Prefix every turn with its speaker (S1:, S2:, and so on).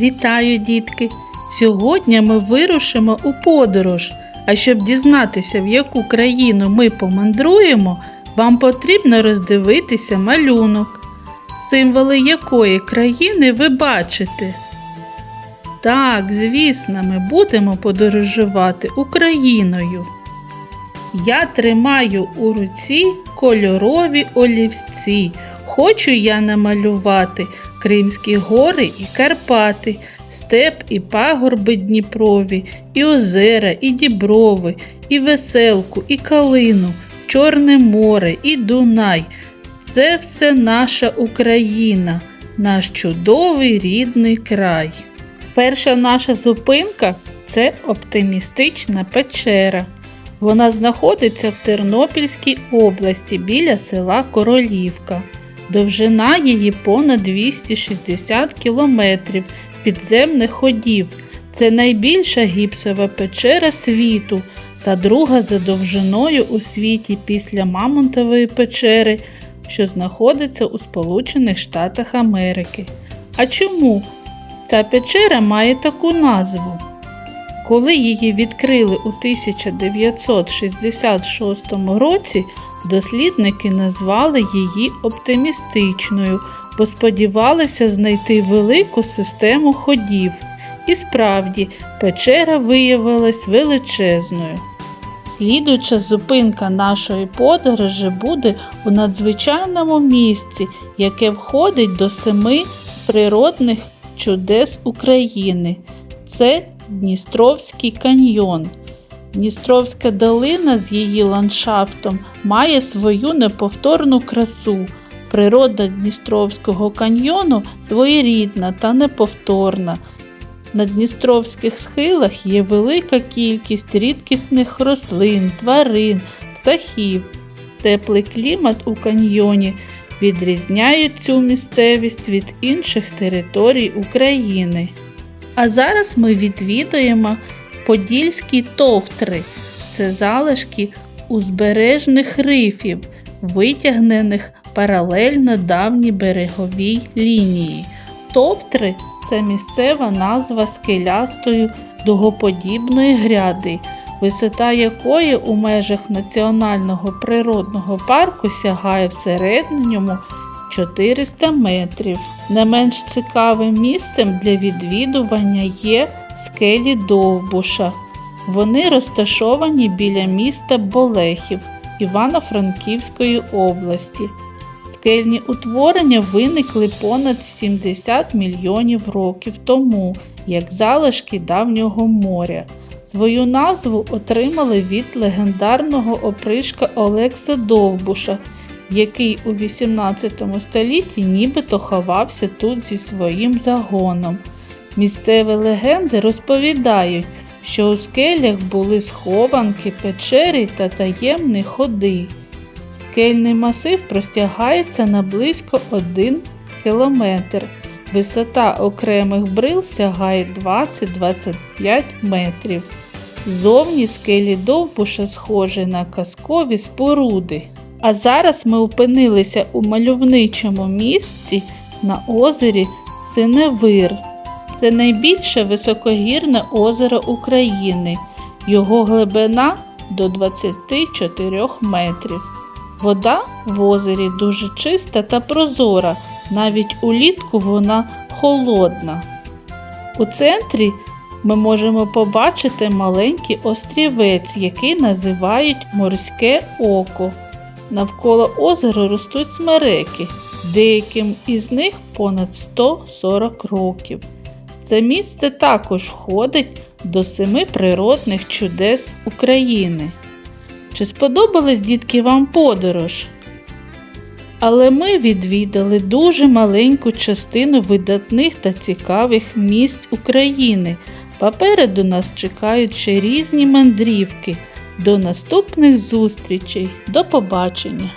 S1: Вітаю, дітки! Сьогодні ми вирушимо у подорож. А щоб дізнатися, в яку країну ми помандруємо, вам потрібно роздивитися малюнок, символи якої країни ви бачите. Так, звісно, ми будемо подорожувати Україною. Я тримаю у руці кольорові олівці. Хочу я намалювати Кримські гори і Карпати, степ і пагорби Дніпрові, і озера, і діброви, і веселку, і калину, Чорне море, і Дунай. Це все наша Україна, наш чудовий рідний край. Перша наша зупинка це оптимістична печера. Вона знаходиться в Тернопільській області біля села Королівка. Довжина її понад 260 кілометрів підземних ходів. Це найбільша гіпсова печера світу та друга за довжиною у світі після Мамонтової печери, що знаходиться у Сполучених Штатах Америки. А чому ця печера має таку назву? Коли її відкрили у 1966 році, дослідники назвали її оптимістичною, бо сподівалися знайти велику систему ходів. І справді, печера виявилась величезною. Слідуюча зупинка нашої подорожі буде у надзвичайному місці, яке входить до семи природних чудес України. Це Дністровський каньйон. Дністровська долина з її ландшафтом має свою неповторну красу. Природа Дністровського каньйону своєрідна та неповторна. На Дністровських схилах є велика кількість рідкісних рослин, тварин, птахів. Теплий клімат у каньйоні відрізняє цю місцевість від інших територій України. А зараз ми відвідуємо Подільські товтри. Це залишки узбережних рифів, витягнених паралельно давній береговій лінії. Товтри це місцева назва скелястої дугоподібної гряди, висота якої у межах Національного природного парку сягає в середньому 400 метрів. Не менш цікавим місцем для відвідування є скелі Довбуша. Вони розташовані біля міста Болехів Івано-Франківської області. Скельні утворення виникли понад 70 мільйонів років тому, як залишки давнього моря. Свою назву отримали від легендарного опришка Олекса Довбуша, який у 18 столітті нібито ховався тут зі своїм загоном. Місцеві легенди розповідають, що у скелях були схованки, печери та таємні ходи. Скельний масив простягається на близько 1 кілометр. Висота окремих брил сягає 20-25 метрів. Зовні скелі довбуша схожі на казкові споруди. А зараз ми опинилися у мальовничому місці на озері Синевир. Це найбільше високогірне озеро України. Його глибина до 24 метрів. Вода в озері дуже чиста та прозора, навіть улітку вона холодна. У центрі ми можемо побачити маленький острівець, який називають морське око. Навколо озера ростуть смереки, деяким із них понад 140 років. Це місце також входить до семи природних чудес України. Чи сподобалась дітки вам подорож? Але ми відвідали дуже маленьку частину видатних та цікавих місць України. Попереду нас чекають ще різні мандрівки. До наступних зустрічей. До побачення!